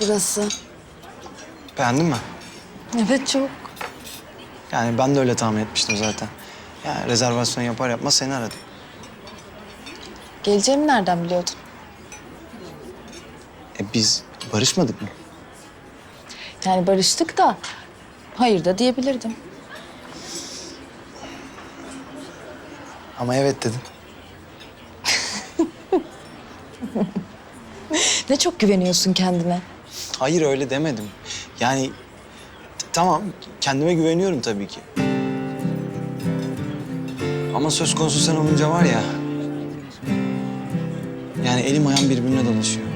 burası. Beğendin mi? Evet çok. Yani ben de öyle tahmin etmiştim zaten. Yani rezervasyon yapar yapmaz seni aradım. Geleceğimi nereden biliyordun? E biz barışmadık mı? Yani barıştık da hayır da diyebilirdim. Ama evet dedin. Ne çok güveniyorsun kendine. Hayır öyle demedim. Yani tamam kendime güveniyorum tabii ki. Ama söz konusu sen olunca var ya... Yani elim ayağım birbirine dolaşıyor.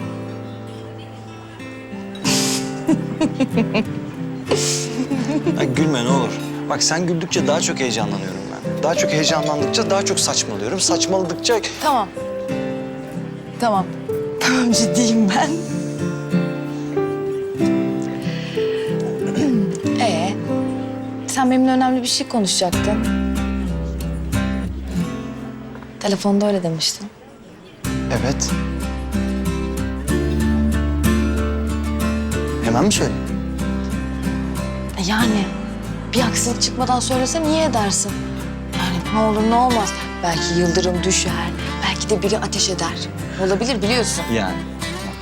ya gülme ne olur. Bak sen güldükçe daha çok heyecanlanıyorum ben. Daha çok heyecanlandıkça daha çok saçmalıyorum. Saçmaladıkça... Tamam. Tamam. Tamam ciddiyim ben. Sen benimle önemli bir şey konuşacaktın. Telefonda öyle demiştin. Evet. Hemen mi söyleyeyim? E Yani bir aksilik çıkmadan söylese niye edersin? Yani ne olur ne olmaz. Belki yıldırım düşer, belki de biri ateş eder. Olabilir biliyorsun. Yani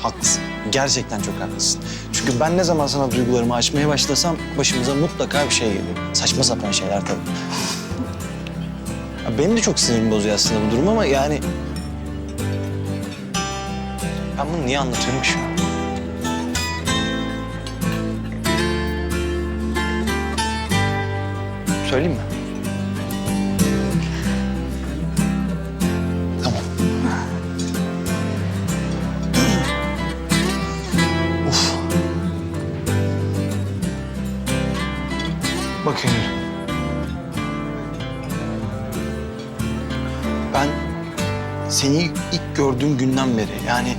haklısın. Gerçekten çok haklısın. Çünkü ben ne zaman sana duygularımı açmaya başlasam başımıza mutlaka bir şey geliyor. Saçma sapan şeyler tabii. Ya benim de çok sinirimi bozuyor aslında bu durum ama yani... Ben bunu niye anlatıyorum ki? Söyleyeyim mi? Bak Emir. Ben seni ilk gördüğüm günden beri yani...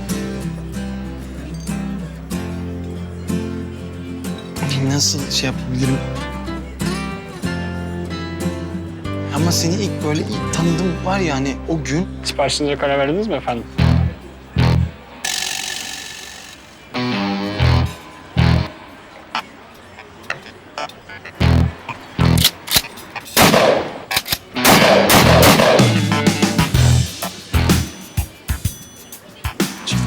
Nasıl şey yapabilirim? Ama seni ilk böyle ilk tanıdım var ya hani o gün Siparişinize karar verdiniz mi efendim?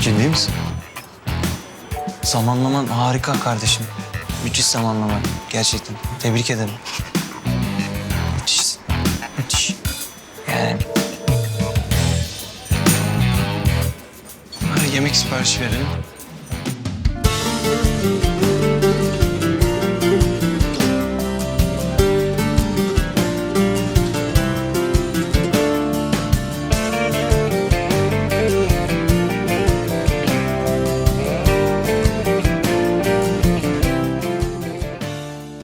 Ciddi misin? Zamanlaman harika kardeşim. Müthiş zamanlama. Gerçekten. Tebrik ederim. Müthiş. Müthiş. Yani... Hadi yemek siparişi verelim.